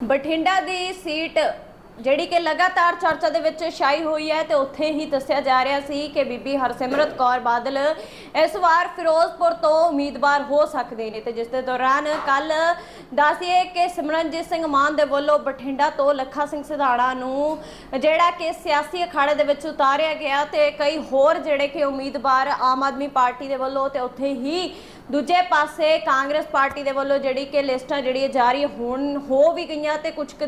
ਬਠਿੰਡਾ ਦੀ seat ਜਿਹੜੀ ਕਿ ਲਗਾਤਾਰ ਚਰਚਾ ਦੇ ਵਿੱਚ ਛਾਈ ਹੋਈ ਹੈ ਤੇ ਉੱਥੇ ਹੀ ਦੱਸਿਆ ਜਾ ਰਿਹਾ ਸੀ ਕਿ ਬੀਬੀ ਹਰਸਿਮਰਤ ਕੌਰ ਬਾਦਲ ਇਸ ਵਾਰ ਫਿਰੋਜ਼ਪੁਰ ਤੋਂ ਉਮੀਦਵਾਰ ਹੋ ਸਕਦੇ ਨੇ ਤੇ ਜਿਸ ਦੇ ਦੌਰਾਨ ਕੱਲ ਦੱਸਿਏ ਕਿ ਸਿਮਰਨਜੀਤ ਸਿੰਘ ਮਾਨ ਦੇ ਵੱਲੋਂ ਬਠਿੰਡਾ ਤੋਂ ਲੱਖਾ ਸਿੰਘ ਸਿਧਾਣਾ ਨੂੰ ਜਿਹੜਾ ਕਿ ਸਿਆਸੀ ਅਖਾੜੇ ਦੇ ਵਿੱਚ ਉਤਾਰਿਆ ਗਿਆ ਤੇ ਕਈ ਹੋਰ ਜਿਹੜੇ ਕਿ ਉਮੀਦਵਾਰ ਆਮ ਆਦਮੀ ਪਾਰਟੀ ਦੇ ਵੱਲੋਂ ਤੇ ਉੱਥੇ ਹੀ ਦੂਜੇ ਪਾਸੇ ਕਾਂਗਰਸ ਪਾਰਟੀ ਦੇ ਵੱਲੋਂ ਜਿਹੜੀ ਕਿ ਲਿਸਟਾਂ ਜਿਹੜੀ ਜਾਰੀ ਹੋਣ, ਹੋ ਵੀ ਗਈਆਂ ਤੇ ਕੁਝ ਕੁ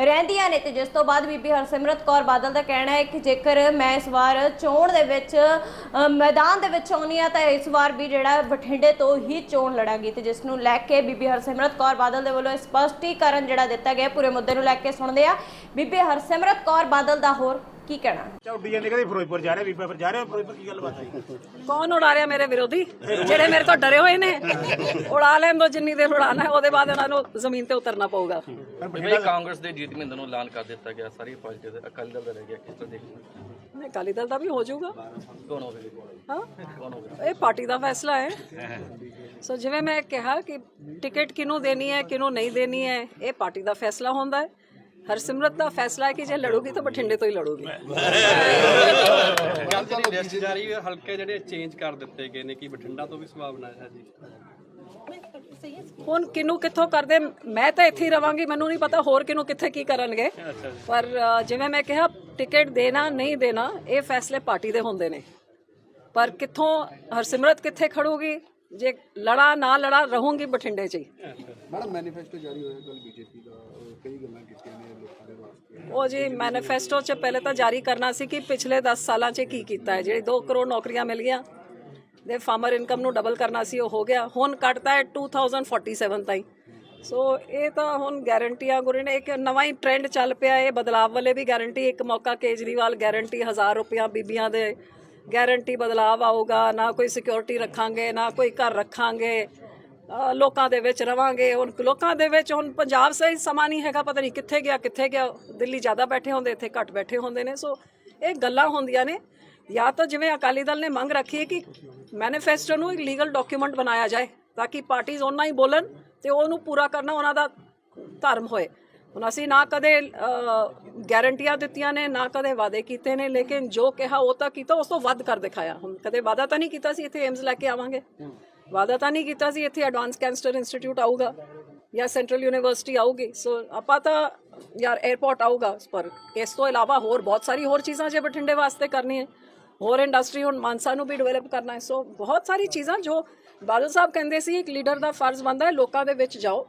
ਰਹਿੰਦੀਆਂ ਨੇ ਤੇ ਜਿਸ ਤੋਂ ਬਾਅਦ ਬੀਬੀ ਹਰਸਿਮਰਤ ਕੌਰ ਬਾਦਲ ਦਾ ਕਹਿਣਾ ਹੈ ਕਿ ਜੇਕਰ ਮੈਂ ਇਸ ਵਾਰ ਚੋਣ ਦੇ ਵਿੱਚ ਮੈਦਾਨ ਦੇ ਵਿੱਚ ਆਉਣੀ ਆ ਤਾਂ ਇਸ ਵਾਰ ਵੀ ਜਿਹੜਾ ਬਠਿੰਡੇ ਤੋਂ ਹੀ ਚੋਣ ਲੜਾਂਗੀ ਤੇ ਜਿਸ ਨੂੰ ਲੈ ਕੇ ਬੀਬੀ ਹਰਸਿਮਰਤ ਕੌਰ ਬਾਦਲ ਦੇ ਵੱਲੋਂ ਸਪਸ਼ਟੀਕਰਨ ਜਿਹੜਾ ਦਿੱਤਾ ਗਿਆ ਪੂਰੇ ਮੁੱਦੇ ਨੂੰ ਲੈ ਕੇ ਸੁਣਦੇ ਆ ਬੀਬੀ ਹਰਸਿਮਰਤ ਕੌਰ ਬਾਦਲ ਦਾ ਹੋਰ ਕੀ ਕਹਿਣਾ? ਚਾ ਉੱਡੀ ਜਾਂਦੇ ਕਦੇ ਫਿਰੋਜ਼ਪੁਰ ਜਾ ਰਹੇ ਬੀਬਾ ਫਿਰ ਜਾ ਰਹੇ ਫਿਰੋਜ਼ਪੁਰ ਕੀ ਗੱਲ ਬਾਤ ਹੈ ਕੌਣ ਉਡਾ ਰਿਹਾ ਮੇਰੇ ਵਿਰੋਧੀ? ਜਿਹੜੇ ਮੇਰੇ ਤੋਂ ਡਰੇ ਹੋਏ ਨੇ ਉਡਾ ਲੈਣ ਦੋ ਜਿੰਨੀ ਦੇਰ ਉਡਾਣਾ ਹੈ ਉਹਦੇ ਬਾਅਦ ਉਹਨਾਂ ਨੂੰ ਜ਼ਮੀਨ ਤੇ ਉਤਰਨਾ ਪਊਗਾ। ਬਈ ਕਾਂਗਰਸ ਦੇ ਜੀਤ ਮਹਿੰਦਰ ਨੂੰ ਐਲਾਨ ਕਰ ਦਿੱਤਾ ਗਿਆ ਸਾਰੀ ਪਾਰਟੀ ਦੇ ਅਕਾਲੀ ਦਲ ਦਾ ਰਹਿ ਗਿਆ ਕਿਸ ਤਰ੍ਹਾਂ ਦੇਖਣਾ ਨਹੀਂ ਅਕਾਲੀ ਦਲ ਦਾ ਵੀ ਹੋ ਜਾਊਗਾ। ਕੌਣ ਹੋਵੇ ਹਾਂ? ਇਹ ਪਾਰਟੀ ਦਾ ਫੈਸਲਾ ਹੈ। ਸੋ ਜਿਵੇਂ ਮੈਂ ਕਿਹਾ ਕਿ ਟਿਕਟ ਕਿਹਨੂੰ ਦੇਣੀ ਹੈ ਕਿਹਨੂੰ ਨਹੀਂ ਦੇਣੀ ਹੈ ਇਹ ਪਾਰਟੀ ਦਾ ਫੈਸਲਾ ਹੁੰਦਾ ਹੈ। ਹਰਸਿਮਰਤ ਦਾ ਫੈਸਲਾ ਹੈ ਕਿ ਜੇ ਲੜੂਗੀ ਤਾਂ ਬਠਿੰਡੇ ਤੋਂ ਹੀ ਲੜੂਗੀ। ਗੱਲ ਜਿਹੜੀ ਲਿਸਟ ਜਾਰੀ ਹੈ ਹਲਕੇ ਜਿਹੜੇ ਚੇਂਜ ਕਰ ਦਿੱਤੇ ਗਏ ਨੇ ਕਿ ਬਠਿੰਡਾ ਤੋਂ ਵੀ ਸੰਭਾਵਨਾ ਹੈ ਜੀ? ਹੁਣ ਕਿਨੂੰ ਕਿੱਥੋਂ ਕਰਦੇ? ਮੈਂ ਤਾਂ ਇੱਥੇ ਹੀ ਰਵਾਂਗੀ ਮੈਨੂੰ ਨਹੀਂ ਪਤਾ ਹੋਰ ਕਿਨੂੰ ਕਿੱਥੇ ਕੀ ਕਰਨਗੇ। ਪਰ ਜਿਵੇਂ ਮੈਂ ਕਿਹਾ ਟਿਕਟ ਦੇਣਾ ਨਹੀਂ ਦੇਣਾ ਇਹ ਫੈਸਲੇ ਪਾਰਟੀ ਦੇ ਹੁੰਦੇ ਨੇ। ਪਰ ਕਿੱਥੋਂ ਹਰਸਿਮਰਤ ਕਿੱਥੇ ਖੜੂਗੀ? ਜੇ ਲੜਾ ਨਾ ਲੜਾ ਰਹੂੰਗੀ ਬਠਿੰਡੇ 'ਚ ਹੀ। ਮੈਡਮ ਮੈਨੀਫੈਸਟੋ ਜਾਰੀ ਹੋਇਆ ਕੱਲ ਬੀਜੇਪੀ ਦਾ ਕਈ ਗੱਲਾਂ ਕੀਤੀਆਂ ਉਹ ਜੀ ਮੈਨੀਫੈਸਟੋ 'ਚ ਪਹਿਲੇ ਤਾਂ ਜਾਰੀ ਕਰਨਾ ਸੀ ਕਿ ਪਿਛਲੇ 10 ਸਾਲਾਂ 'ਚ ਕੀ ਕੀਤਾ ਹੈ। ਜਿਹੜੀ 2 ਕਰੋੜ ਨੌਕਰੀਆਂ ਮਿਲ ਗਈਆਂ, ਦੇ ਫਾਰਮਰ ਇਨਕਮ ਨੂੰ ਡਬਲ ਕਰਨਾ ਸੀ, ਉਹ ਹੋ ਗਿਆ। ਹੁਣ ਕੱਟਦਾ ਹੈ 2047 ਤਾਈਂ। ਸੋ ਇਹ ਤਾਂ ਹੁਣ ਗਾਰੰਟੀਆਂ ਗੁਰੂ ਨੇ। ਇੱਕ ਨਵਾਂ ਹੀ ਟ੍ਰੈਂਡ ਚੱਲ ਪਿਆ। ਇਹ ਬਦਲਾਵ ਵਾਲੇ ਵੀ ਗਾਰੰਟੀ ਇੱਕ ਮੌਕਾ ਕੇਜਰੀਵਾਲ ਗਾਰੰਟੀ 1000 ਰੁਪਇਆ ਬੀਬੀਆਂ ਦੇ ਗਾਰੰਟੀ ਬਦਲਾਵ ਆਊਗਾ। ਨਾ ਕੋਈ ਸਿਕਿਉਰਿਟੀ ਰੱਖਾਂਗੇ, ਨਾ ਕੋਈ ਘਰ ਰੱਖਾਂਗੇ। ਲੋਕਾਂ ਦੇ ਵਿੱਚ ਰਵਾਂਗੇ ਹੁਣ ਲੋਕਾਂ ਦੇ ਵਿੱਚ ਹੁਣ ਪੰਜਾਬ ਸਹੀ ਸਮਾਂ ਨਹੀਂ ਹੈਗਾ ਪਤਾ ਨਹੀਂ ਕਿੱਥੇ ਗਿਆ ਕਿੱਥੇ ਗਿਆ ਦਿੱਲੀ ਜ਼ਿਆਦਾ ਬੈਠੇ ਹੁੰਦੇ ਇੱਥੇ ਘੱਟ ਬੈਠੇ ਹੁੰਦੇ ਨੇ ਸੋ ਇਹ ਗੱਲਾਂ ਹੁੰਦੀਆਂ ਨੇ। ਜਾਂ ਤਾਂ ਜਿਵੇਂ ਅਕਾਲੀ ਦਲ ਨੇ ਮੰਗ ਰੱਖੀ ਹੈ ਕਿ ਮੈਨੀਫੈਸਟੋ ਨੂੰ ਇੱਕ ਲੀਗਲ ਡਾਕੂਮੈਂਟ ਬਣਾਇਆ ਜਾਏ ਤਾਂ ਕਿ ਪਾਰਟੀਆਂ ਉਹਨਾਂ ਹੀ ਬੋਲਣ ਤੇ ਉਹਨੂੰ ਪੂਰਾ ਕਰਨਾ ਉਹਨਾਂ ਦਾ ਧਰਮ ਹੋਏ। ਹੁਣ ਅਸੀਂ ਨਾ ਕਦੇ ਅਹ, ਗਾਰੰਟੀਆਂ ਦਿੱਤੀਆਂ ਨੇ ਨਾ ਕਦੇ ਵਾਅਦੇ ਕੀਤੇ ਨੇ ਲੇਕਿਨ ਜੋ ਕਿਹਾ ਉਹ ਤਾਂ ਕੀਤਾ ਉਸ ਤੋਂ ਵੱਧ ਕਰ ਦਿਖਾਇਆ। ਹੁਣ ਕਦੇ ਵਾਅਦਾ ਤਾਂ ਨਹੀਂ ਕੀਤਾ ਸੀ ਇੱਥੇ ਏਮਸ ਲੈ ਕੇ ਆਵਾਂਗੇ। ਵਾਅਦਾ ਤਾਂ ਨਹੀਂ ਕੀਤਾ ਸੀ ਇੱਥੇ ਐਡਵਾਂਸ ਕੈਂਸਰ ਇੰਸਟੀਚਿਊਟ ਆਊਗਾ ਜਾਂ ਸੈਂਟਰਲ ਯੂਨੀਵਰਸਿਟੀ ਆਊਗੀ। ਸੋ ਆਪਾਂ ਤਾਂ, ਯਾਰ 에어ਪੋਰਟ ਆਊਗਾ ਪਰ। ਇਸ ਤੋਂ ਇਲਾਵਾ ਹੋਰ ਬਹੁਤ ਸਾਰੀ ਹੋਰ ਚੀਜ਼ਾਂ ਜੇ ਬਠਿੰਡੇ ਵਾਸਤੇ ਕਰਨੀ ਹੈ ਹੋਰ ਇੰਡਸਟਰੀ ਹੁਣ ਮਾਨਸਾ ਨੂੰ ਵੀ ਡਿਵੈਲਪ ਕਰਨਾ ਹੈ। ਸੋ ਬਹੁਤ ਸਾਰੀ ਚੀਜ਼ਾਂ ਜੋ ਬਾਦਲ ਸਾਹਿਬ ਕਹਿੰਦੇ ਸੀ, ਇੱਕ ਲੀਡਰ ਦਾ ਫਰਜ਼ ਬਣਦਾ ਹੈ, ਲੋਕਾਂ ਦੇ ਵਿੱਚ ਜਾਓ।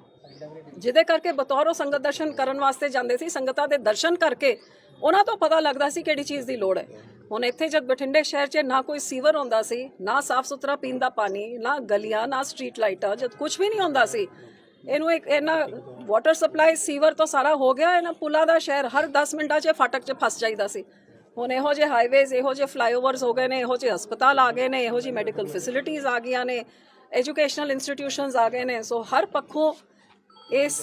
ਜਿਹਦੇ ਕਰਕੇ ਬਤੌਰੋ ਸੰਗਤ ਦਰਸ਼ਨ ਕਰਨ ਵਾਸਤੇ ਜਾਂਦੇ ਸੀ, ਸੰਗਤਾਂ ਦੇ ਦਰਸ਼ਨ ਕਰਕੇ ਉਹਨਾਂ ਤੋਂ ਪਤਾ ਲੱਗਦਾ ਸੀ ਕਿਹੜੀ ਚੀਜ਼ ਦੀ ਲੋੜ ਹੈ। ਹੁਣ ਇੱਥੇ ਜਦ ਬਠਿੰਡੇ ਸ਼ਹਿਰ 'ਚ ਨਾ ਕੋਈ ਸੀਵਰ ਹੁੰਦਾ ਸੀ, ਨਾ ਸਾਫ਼ ਸੁਥਰਾ ਪੀਣ ਦਾ ਪਾਣੀ, ਨਾ ਗਲੀਆਂ, ਨਾ ਸਟਰੀਟ ਲਾਈਟਾਂ, ਜਦ ਕੁਝ ਵੀ ਨਹੀਂ ਹੁੰਦਾ ਸੀ, ਇਹਨੂੰ ਇੱਕ ਇਹਨਾਂ ਵਾਟਰ ਸਪਲਾਈ ਸੀਵਰ ਤੋਂ ਸਾਰਾ ਹੋ ਗਿਆ, ਇਹਨਾਂ ਪੁਲਾਂ ਦਾ ਸ਼ਹਿਰ ਹਰ 10 ਮਿੰਟਾਂ 'ਚ ਫਾਟਕ 'ਚ ਫਸ ਜਾਈਦਾ ਸੀ। ਹੁਣ ਇਹੋ ਜਿਹੇ ਹਾਈਵੇਜ਼ ਇਹੋ ਜਿਹੇ ਫਲਾਈਓਵਰਸ ਹੋ ਗਏ ਨੇ, ਇਹੋ ਜਿਹੇ ਹਸਪਤਾਲ ਆ ਗਏ ਨੇ, ਇਹੋ ਜਿਹੀ ਮੈਡੀਕਲ ਫੈਸਿਲਿਟੀਆਂ ਆ ਗਈਆਂ ਨੇ ਐਜੂਕੇਸ਼ਨਲ ਇੰਸਟੀਟਿਊਸ਼ਨਸ ਆ ਗਏ ਨੇ ਸੋ ਹਰ ਪੱਖੋਂ ਇਸ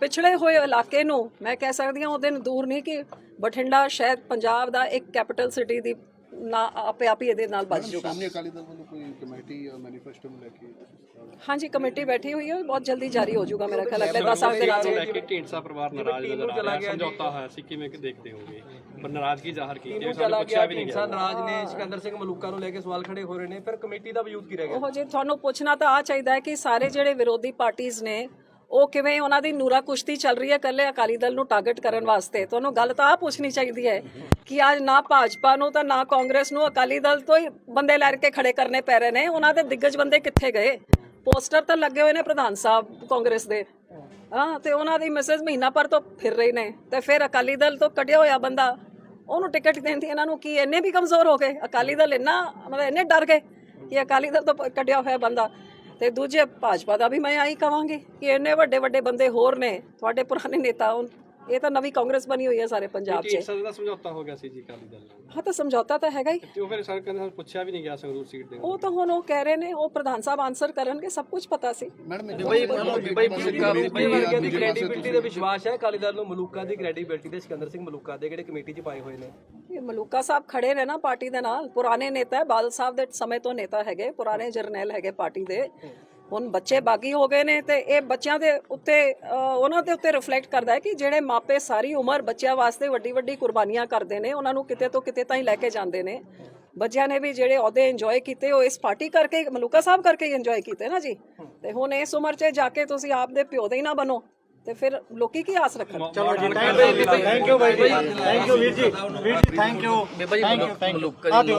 ਪਿਛੜੇ ਹੋਏ ਇਲਾਕੇ ਨੂੰ ਮੈਂ ਕਹਿ ਸਕਦੀ ਹਾਂ ਉਹ ਦਿਨ ਦੂਰ ਨਹੀਂ ਕਿ ਬਠਿੰਡਾ ਸ਼ਾਇਦ ਪੰਜਾਬ ਦਾ ਇੱਕ ਕੈਪੀਟਲ ਸਿਟੀ ਦੀ ਨਾ ਆਪੇ ਆਪ ਹੀ ਇਹਦੇ ਨਾਲ ਬਚ ਜਾਊਗਾ ਸਾਹਮਣੇ ਅਕਾਲੀ ਦਲ ਵੱਲੋਂ ਕੋਈ ਕਮੇਟੀ ਜਾਂ ਮੈਨੀਫੈਸਟੋ ਨੂੰ ਲੈ ਕੇ ਹਾਂਜੀ ਕਮੇਟੀ ਬੈਠੀ ਹੋਈ ਹੈ ਬਹੁਤ ਜਲਦੀ ਜਾਰੀ ਹੋ ਜਾਊਗਾ ਮੇਰਾ ਖਿਆਲ ਅਗਲੇ 10 ਸਾਲ ਦੇ ਨਾਲ ਲੈ ਕੇ ਢੀਂਡਸਾ ਪਰਿਵਾਰ ਨਾਰਾਜ਼ ਨਜ਼ਰ ਆ ਰਿਹਾ ਸਮਝੌਤਾ ਹੋਇਆ ਸੀ ਕਿਵੇਂ ਕਿ ਦੇਖਦੇ ਹੋਗੇ? ਪਰ ਨਾਰਾਜ਼ਗੀ ਜ਼ਾਹਰ ਕੀਤੀ ਹੈ ਸਾਨੂੰ ਪੁੱਛਿਆ ਵੀ ਨਹੀਂ ਗਿਆ। ਨਾਰਾਜ਼ ਨੇ ਸਿਕੰਦਰ ਸਿੰਘ ਮਲੂਕਾ ਨੂੰ ਲੈ ਕੇ ਸਵਾਲ ਖੜੇ ਹੋ ਰਹੇ ਨੇ ਫਿਰ ਕਮੇਟੀ ਦਾ ਵਜੂਦ ਕੀ ਰਹਿ ਗਿਆ? ਉਹ ਜੇ ਤੁਹਾਨੂੰ ਪੁੱਛਣਾ ਤਾਂ ਆ ਚਾਹੀਦਾ ਹੈ ਕਿ ਸਾਰੇ ਜਿਹੜੇ ਵਿਰੋਧੀ ਪਾਰਟੀਆਂ ਨੇ ਉਹ ਕਿਵੇਂ ਉਹਨਾਂ ਦੀ ਨੂਰਾ ਕੁਸ਼ਤੀ ਚੱਲ ਰਹੀ ਹੈ ਕੱਲੇ ਅਕਾਲੀ ਦਲ ਨੂੰ ਟਾਰਗੇਟ ਕਰਨ ਵਾਸਤੇ? ਤੁਹਾਨੂੰ ਗੱਲ ਤਾਂ ਆ ਪੁੱਛਣੀ ਚਾਹੀਦੀ ਹੈ ਕਿ ਅੱਜ ਨਾ ਭਾਜਪਾ ਨੂੰ ਤਾਂ ਨਾ ਕਾਂਗਰਸ ਨੂੰ ਅਕਾਲੀ ਦਲ ਤੋਂ ਹੀ ਬੰਦੇ ਲੈ ਕੇ ਖੜੇ ਕਰਨੇ ਪੈ ਰਹੇ ਨੇ। ਉਹਨਾਂ ਦੇ ਦਿੱਗਜ ਬੰਦੇ ਕਿੱਥੇ ਗਏ? ਪੋਸਟਰ ਤਾਂ ਲੱਗੇ ਹੋਏ ਨੇ ਪ੍ਰਧਾਨ ਸਾਹਿਬ ਕਾਂਗਰਸ ਦੇ। ਹਾਂ, ਤੇ ਉਹਨਾਂ ਦੀ ਮੈਸੇਜ ਮਹੀਨਾ ਪਰ ਤੋਂ ਫਿਰ ਰਹੇ ਨੇ ਤੇ ਫਿਰ ਅਕਾਲੀ ਦਲ ਤੋਂ ਕੱਢਿਆ ਹੋਇਆ ਬੰਦਾ। ਉਹਨੂੰ ਟਿਕਟ ਦੇਣ ਦੀ ਇਹਨਾਂ ਨੂੰ ਕੀ ਇੰਨੇ ਵੀ ਕਮਜ਼ੋਰ ਹੋ ਗਏ? ਅਕਾਲੀ ਦਲ ਇੰਨਾ, ਮਤਲਬ ਇੰਨੇ ਡਰ ਗਏ ਕਿ ਅਕਾਲੀ ਦਲ ਤੋਂ ਕੱਢਿਆ ਹੋਇਆ ਬੰਦਾ। ਤੇ ਦੂਜੇ ਭਾਜਪਾ ਦਾ ਵੀ ਮੈਂ ਆਹੀ ਕਵਾਂਗੀ ਕਿ ਇੰਨੇ ਵੱਡੇ ਵੱਡੇ ਬੰਦੇ ਹੋਰ ਨੇ ਤੁਹਾਡੇ ਪੁਰਾਣੇ ਨੇਤਾ ਹੁਣ ਇਹ ਤਾਂ ਨਵੀਂ ਕਾਂਗਰਸ ਬਣੀ ਹੋਈ ਹੈ ਸਾਰੇ ਪੰਜਾਬ 'ਚ। ਦਾ ਸਮਝੌਤਾ ਹੋ ਗਿਆ ਸੀ ਜੀ ਅਕਾਲੀ ਦਲ ਨਾਲ? ਹਾਂ ਤਾਂ ਸਮਝੌਤਾ ਤਾਂ ਹੈਗਾ ਹੀ। ਤੇ ਉਹ ਫਿਰ ਸਰ ਕਹਿੰਦੇ ਸਾਨੂੰ ਪੁੱਛਿਆ ਵੀ ਨਹੀਂ ਗਿਆ ਸੰਗਰੂਰ ਸੀਟ ਦੇ ਉਹ ਤਾਂ ਹੁਣ ਉਹ ਕਹਿ ਰਹੇ ਨੇ ਉਹ ਪ੍ਰਧਾਨ ਸਾਹਿਬ ਆਨਸਰ ਕਰਨਗੇ ਸਭ ਕੁਝ ਪਤਾ ਸੀ। ਮੈਡਮ ਬਈ ਬਈ ਪੁਲਿਕਾ ਬੀਬੀ ਵਰਗਿਆਂ ਦੀ ਕ੍ਰੈਡੀਬਿਲਟੀ ਦੇ ਵਿਸ਼ਵਾਸ ਹੈ ਅਕਾਲੀ ਦਲ ਨੂੰ ਮਲੂਕਾ ਦੀ ਕ੍ਰੈਡੀਬਿਲਟੀ ਤੇ ਸਿਕੰਦਰ ਸਿੰਘ ਮਲੂਕਾ ਦੇ ਜਿਹੜੇ ਕਮੇਟੀ 'ਚ ਪਾਏ ਹੋਏ ਨੇ। ਇਹ ਮਲੂਕਾ ਸਾਹਿਬ ਖੜੇ ਨੇ ਨਾ ਪਾਰਟੀ ਦੇ ਨਾਲ ਪੁਰਾਣੇ ਨੇਤਾ ਹੈ ਬਾਦਲ ਸਾਹਿਬ ਦੇ ਸਮੇਂ ਤੋਂ ਨੇਤਾ ਹੈਗੇ ਪੁਰਾਣੇ ਜਰਨੈਲ ਹੈਗੇ ਪਾਰਟੀ ਦੇ। ਹੁਣ ਬੱਚੇ ਬਾਗੀ ਹੋ ਗਏ ਨੇ ਤੇ ਇਹ ਬੱਚਿਆਂ ਦੇ ਉੱਤੇ ਅ, ਉਹਨਾਂ ਦੇ ਉੱਤੇ ਰਿਫਲੈਕਟ ਕਰਦਾ ਹੈ ਕਿ ਜਿਹੜੇ ਮਾਪੇ ਸਾਰੀ ਉਮਰ ਬੱਚਿਆਂ ਵਾਸਤੇ ਵੱਡੀ ਵੱਡੀ ਕੁਰਬਾਨੀਆਂ ਕਰਦੇ ਨੇ ਉਹਨਾਂ ਨੂੰ ਕਿਤੇ ਤੋਂ ਕਿਤੇ ਤਾਂ ਹੀ ਲੈ ਕੇ ਜਾਂਦੇ ਨੇ। ਬੱਚਿਆਂ ਨੇ ਵੀ ਜਿਹੜੇ ਅਹੁਦੇ ਇੰਜੋਏ ਕੀਤੇ ਉਹ ਇਸ ਪਾਰਟੀ ਕਰਕੇ ਮਲੂਕਾ ਸਾਹਿਬ ਕਰਕੇ ਹੀ ਇੰਜੋਏ ਕੀਤੇ ਨਾ ਜੀ? ਤੇ ਹੁਣ ਇਸ ਉਮਰ 'ਚ ਜਾ ਕੇ ਤੁਸੀਂ ਆਪ ਦੇ ਪਿਓ ਦੇ ਹੀ ਨਾ ਬਣੋ। ਤੇ ਫਿਰ ਲੋਕੀ ਕੀ ਆਸ ਰੱਖਣ? ਚਲੋ ਜੀ thank you thank you bye ਜੀ ਥੈਂਕ ਯੂ ਵੀਰ ਜੀ ਵੀਰ ਜੀ ਥੈਂਕ ਯੂ ਬੇਬਾ ਜੀ ਮਲੂਕਾ ਜੀ।